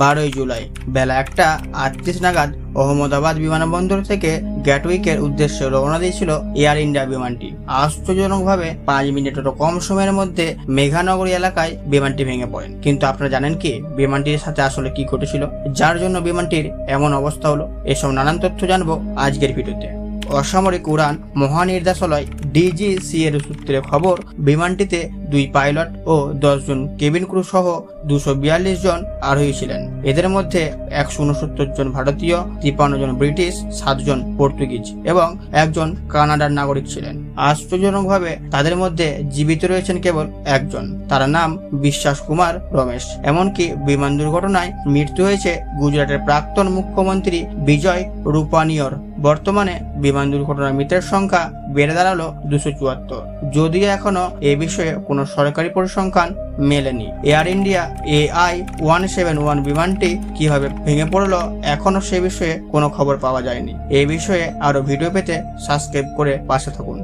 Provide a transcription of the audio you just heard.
বারোই জুলাই। বেলা একটা আটত্রিশ নাগাদ অহমদাবাদ বিমানবন্দর থেকে গ্যাটউইকের উদ্দেশ্যে রওনা দিয়েছিল এয়ার ইন্ডিয়া বিমানটি। আশ্চর্যজনকভাবে পাঁচ মিনিটেরও কম সময়ের মধ্যে মেঘানগরী এলাকায় বিমানটি ভেঙে পড়েন কিন্তু আপনারা জানেন কি, বিমানটির সাথে আসলে কি ঘটেছিল? যার জন্য বিমানটির এমন অবস্থা হলো, এসব নানান তথ্য জানব আজকের ভিডিওতে। অসামরিক উড়ান মহানির্দেশালয় ডিজিসি এর সূত্রে খবর, বিমানটিতে দুই পাইলট ও দশজন কেবিন ক্রু সহ দুশো বিয়াল্লিশ জন আরোহী ছিলেন। এদের মধ্যে একশো উনসত্তর জন ভারতীয় তিপ্পান্ন জন ব্রিটিশ সাতজন পর্তুগিজ এবং একজন কানাডার নাগরিক ছিলেন। আশ্চর্যজনকভাবে তাদের মধ্যে জীবিত রয়েছেন কেবল একজন। তার নাম বিশ্বাস কুমার রমেশ। এমনকি বিমান দুর্ঘটনায় মৃত্যু হয়েছে গুজরাটের প্রাক্তন মুখ্যমন্ত্রী বিজয় রূপানিয়র। বর্তমানে বিমান দুর্ঘটনার মৃতের সংখ্যা বেড়ে দাঁড়াল দুশো চুয়াত্তর। যদিও এখনও এ বিষয়ে কোনো সরকারি পরিসংখ্যান মেলেনি। Air India AI one seven one বিমানটি কীভাবে ভেঙে পড়ল এখনও সে বিষয়ে কোনো খবর পাওয়া যায়নি। এ বিষয়ে আরও ভিডিও পেতে সাবস্ক্রাইব করে পাশে থাকুন।